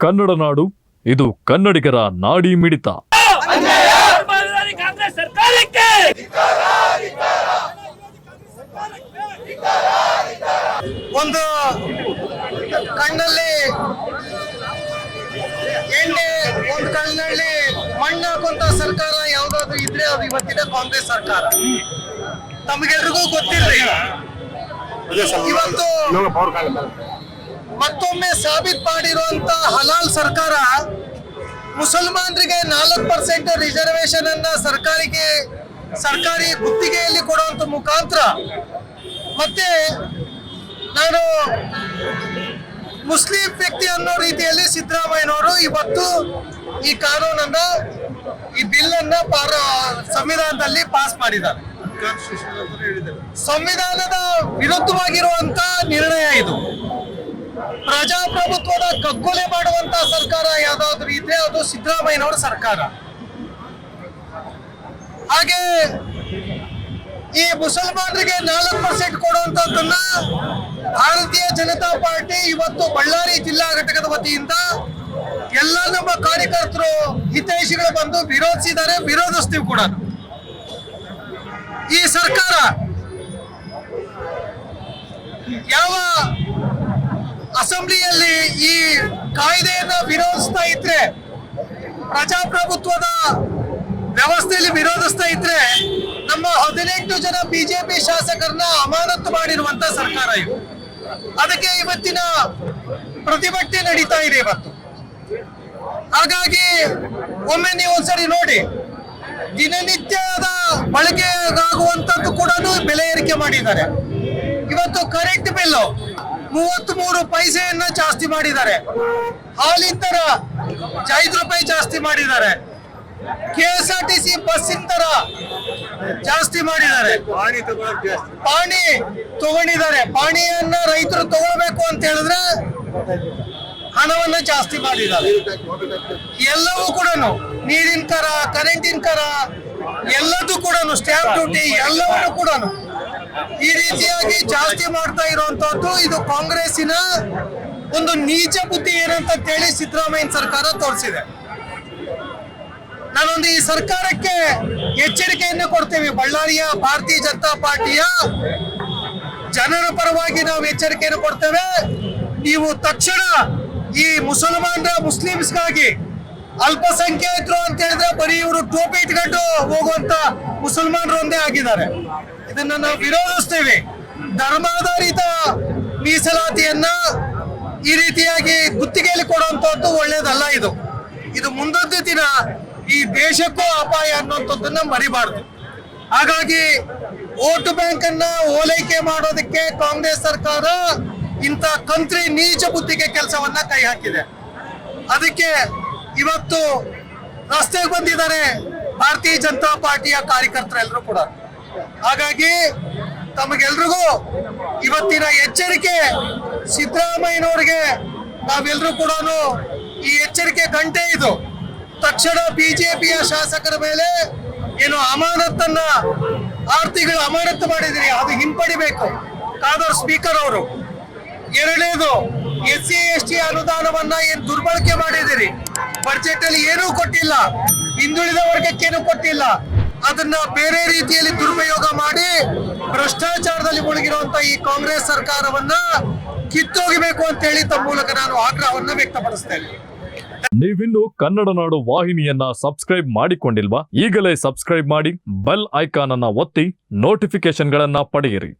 ಕನ್ನಡ ನಾಡು ಇದು ಕನ್ನಡಿಗರ ನಾಡಿ ಮಿಡಿತ. ಧರ್ಮಾಧಿಕಾರಿ ಕಾಂಗ್ರೆಸ್ ಸರ್ಕಾರಕ್ಕೆ ಒಂದು ಕಣ್ಣಲ್ಲಿ ಎಣ್ಣೆ ಒಂದು ಕಣ್ಣಲ್ಲಿ ಮಣ್ಣು ಹಾಕುವಂತ ಸರ್ಕಾರ ಯಾವ್ದಾದ್ರು ಇದ್ರೆ ಅದು ಇವತ್ತಿನ ಕಾಂಗ್ರೆಸ್ ಸರ್ಕಾರ. ತಮಗೆಲ್ರಿಗೂ ಗೊತ್ತಿರ್ಲಿ. ಇವತ್ತು ಮತ್ತೊಮ್ಮೆ ಸಾಬೀತು ಮಾಡಿರುವಂತ ಹಲಾಲ್ ಸರ್ಕಾರ ಮುಸಲ್ಮಾನರಿಗೆ ನಾಲ್ಕು ಪರ್ಸೆಂಟ್ ರಿಸರ್ವೇಶನ್ ಅನ್ನ ಸರ್ಕಾರಿಗೆ ಸರ್ಕಾರಿ ಗುತ್ತಿಗೆಯಲ್ಲಿ ಕೊಡುವಂತ ಮುಖಾಂತರ. ಮತ್ತೆ ನಾನು ಮುಸ್ಲಿಂ ವ್ಯಕ್ತಿ ಅನ್ನೋ ರೀತಿಯಲ್ಲಿ ಸಿದ್ದರಾಮಯ್ಯನವರು ಇವತ್ತು ಈ ಕಾನೂನನ್ನ ಈ ಬಿಲ್ ಅನ್ನ ಪಾರ ಸಂವಿಧಾನದಲ್ಲಿ ಪಾಸ್ ಮಾಡಿದ್ದಾರೆ. ಸಂವಿಧಾನದ ವಿರುದ್ಧವಾಗಿರುವಂತ ಪ್ರಜಾಪ್ರಭುತ್ವದ ಕಗ್ಗೊಲೆ ಮಾಡುವಂತ ಸರ್ಕಾರ ಯಾವ್ದಾದ್ರು ಇದ್ರೆ ಅದು ಸಿದ್ದರಾಮಯ್ಯನವರ ಸರ್ಕಾರ. ಹಾಗೆ ಈ ಮುಸಲ್ಮಾನರಿಗೆ ನಾಲ್ಕು ಪರ್ಸೆಂಟ್ ಕೊಡುವಂತದ್ದನ್ನ ಭಾರತೀಯ ಜನತಾ ಪಾರ್ಟಿ ಇವತ್ತು ಬಳ್ಳಾರಿ ಜಿಲ್ಲಾ ಘಟಕದ ವತಿಯಿಂದ ಎಲ್ಲ ನಮ್ಮ ಕಾರ್ಯಕರ್ತರು, ಹಿತೈಷಿಗಳು ಬಂದು ವಿರೋಧಿಸಿದ್ದಾರೆ, ವಿರೋಧಿಸ್ತೀವಿ ಕೂಡ. ಈ ಸರ್ಕಾರ ಯಾವ ಅಸೆಂಬ್ಲಿಯಲ್ಲಿ ಈ ಕಾಯ್ದೆಯನ್ನ ವಿರೋಧಿಸ್ತಾ ಇದ್ರೆ, ಪ್ರಜಾಪ್ರಭುತ್ವದ ವ್ಯವಸ್ಥೆಯಲ್ಲಿ ವಿರೋಧಿಸ್ತಾ ಇದ್ರೆ, ನಮ್ಮ ಹದಿನೆಂಟು ಜನ ಬಿಜೆಪಿ ಶಾಸಕರನ್ನ ಅಮಾನತು ಮಾಡಿರುವಂತ ಸರ್ಕಾರ ಇದು. ಅದಕ್ಕೆ ಇವತ್ತಿನ ಪ್ರತಿಭಟನೆ ನಡೀತಾ ಇದೆ ಇವತ್ತು. ಹಾಗಾಗಿ ಒಮ್ಮೆ ನೀವು ಒಂದ್ಸರಿ ನೋಡಿ, ದಿನನಿತ್ಯದ ಬಳಕೆಗಾಗುವಂತದ್ದು ಕೂಡ ಬೆಲೆ ಏರಿಕೆ ಮಾಡಿದ್ದಾರೆ. ಇವತ್ತು ಕರೆಂಟ್ ಬಿಲ್ ಮೂವತ್ತ್ ಮೂರು ಪೈಸೆಯನ್ನ ಜಾಸ್ತಿ ಮಾಡಿದ್ದಾರೆ. ಹಾಲಿನ ದರ ಐದು ರೂಪಾಯಿ ಜಾಸ್ತಿ ಮಾಡಿದ್ದಾರೆ. K S R T C ಬಸ್ಸಿನ ದರ ಜಾಸ್ತಿ. ಮಾಡಿದ್ದಾರೆ ಪಾಣಿ ತಗೊಂಡಿದ್ದಾರೆ. ಪಾಣಿಯನ್ನ ರೈತರು ತಗೊಳ್ಬೇಕು ಅಂತ ಹೇಳಿದ್ರೆ ಹಣವನ್ನ ಜಾಸ್ತಿ ಮಾಡಿದ್ದಾರೆ. ಎಲ್ಲವೂ ಕೂಡ ನೀರಿನ ಕರ ಕರೆಂಟಿನ ಕರ ಎಲ್ಲದೂ ಕೂಡ ಸ್ಟ್ಯಾಂಪ್ ಡ್ಯೂಟಿ ಎಲ್ಲವನ್ನೂ ಕೂಡ ಈ ರೀತಿಯಾಗಿ ಜಾಸ್ತಿ ಮಾಡ್ತಾ ಇರುವಂತದ್ದು ಇದು ಕಾಂಗ್ರೆಸ್ಸಿನ ಒಂದು ನೀಚ ಬುದ್ಧಿ ಏನಂತ ಹೇಳಿ ಸಿದ್ದರಾಮಯ್ಯ ಸರ್ಕಾರ ತೋರಿಸಿದೆ. ನಾನೊಂದು ಈ ಸರ್ಕಾರಕ್ಕೆ ಎಚ್ಚರಿಕೆಯನ್ನು ಕೊಡ್ತೇವೆ. ಬಳ್ಳಾರಿಯ ಭಾರತೀಯ ಜನತಾ ಪಾರ್ಟಿಯ ಜನರ ಪರವಾಗಿ ನಾವು ಎಚ್ಚರಿಕೆಯನ್ನು ಕೊಡ್ತೇವೆ. ನೀವು ತಕ್ಷಣ ಈ ಮುಸಲ್ಮಾನರ ಮುಸ್ಲಿಮ್ಸ್ಗಾಗಿ ಅಲ್ಪಸಂಖ್ಯಾತರು ಅಂತ ಹೇಳಿದ್ರೆ ಬರೀ ಇವರು ಟೋಪಿ ಇಟ್ಕೊಂಡು ಹೋಗುವಂತ ಮುಸಲ್ಮಾನರು ಒಂದೇ ಆಗಿದ್ದಾರೆ. ಇದನ್ನ ನಾವು ವಿರೋಧಿಸ್ತೇವೆ. ಧರ್ಮಾಧಾರಿತ ಮೀಸಲಾತಿಯನ್ನ ಈ ರೀತಿಯಾಗಿ ಗುತ್ತಿಗೆಯಲ್ಲಿ ಕೊಡುವಂತದ್ದು ಒಳ್ಳೇದಲ್ಲ ಇದು. ಇದು ಮುಂದೊಂದು ದಿನ ಈ ದೇಶಕ್ಕೂ ಅಪಾಯ ಅನ್ನುವಂಥದ್ದನ್ನ ಮರಿಬಾರ್ದು. ಹಾಗಾಗಿ ವೋಟ್ ಬ್ಯಾಂಕ್ ಅನ್ನ ಓಲೈಕೆ ಮಾಡೋದಕ್ಕೆ ಕಾಂಗ್ರೆಸ್ ಸರ್ಕಾರ ಇಂಥ ಕಂತ್ರಿ ನೀಚ ಬುದ್ಧಿಗೆ ಕೆಲಸವನ್ನ ಕೈ ಹಾಕಿದೆ. ಅದಕ್ಕೆ ಇವತ್ತು ರಸ್ತೆಗೆ ಬಂದಿದ್ದಾರೆ ಭಾರತೀಯ ಜನತಾ ಪಾರ್ಟಿಯ ಕಾರ್ಯಕರ್ತರೆಲ್ಲರೂ ಕೂಡ. ಹಾಗಾಗಿ ತಮಗೆಲ್ರಿಗೂ ಇವತ್ತಿನ ಎಚ್ಚರಿಕೆ ಸಿದ್ದರಾಮಯ್ಯನವ್ರಿಗೆ ನಾವೆಲ್ಲರೂ ಕೂಡ ಈ ಎಚ್ಚರಿಕೆ ಗಂಟೆ ಇದು. ತಕ್ಷಣ ಬಿಜೆಪಿಯ ಶಾಸಕರ ಮೇಲೆ ಏನು ಅಮಾನತನ್ನ ಆರ್ತಿಗಳು ತಿಂಗಳು ಅಮಾನತು ಮಾಡಿದಿರಿ ಅದು ಹಿಂಪಡಿಬೇಕು. ಕಾದರ್ ಸ್ಪೀಕರ್ ಅವರು, ಎರಡನೇದು ಎಸ್ ಸಿ ಎಸ್ ಟಿ ಅನುದಾನವನ್ನ ಏನ್ ದುರ್ಬಳಕೆ ಮಾಡಿದಿರಿ ಬಜೆಟ್ ಅಲ್ಲಿ ಏನೂ ಕೊಟ್ಟಿಲ್ಲ. ಹಿಂದುಳಿದ ವರ್ಗಕ್ಕೇನು ಕೊಟ್ಟಿಲ್ಲ. ಅದನ್ನ ಬೇರೆ ರೀತಿಯಲ್ಲಿ ದುರುಪಯೋಗ ಮಾಡಿ ಭ್ರಷ್ಟಾಚಾರದಲ್ಲಿ ಮುಳುಗಿರುವಂತ ಈ ಕಾಂಗ್ರೆಸ್ ಸರ್ಕಾರವನ್ನ ಕಿತ್ತೋಗಿಬೇಕು ಅಂತ ಹೇಳಿ ತಮ್ಮ ಮೂಲಕ ನಾನು ಆಗ್ರಹವನ್ನ ವ್ಯಕ್ತಪಡಿಸ್ತೇನೆ. ನೀವಿನ್ನು ಕನ್ನಡ ನಾಡು ವಾಹಿನಿಯನ್ನ ಸಬ್ಸ್ಕ್ರೈಬ್ ಮಾಡಿಕೊಂಡಿಲ್ವಾ ಈಗಲೇ ಸಬ್ಸ್ಕ್ರೈಬ್ ಮಾಡಿ ಬೆಲ್ ಐಕಾನ್ ಅನ್ನ ಒತ್ತಿ ನೋಟಿಫಿಕೇಶನ್ಗಳನ್ನ ಪಡೆಯಿರಿ.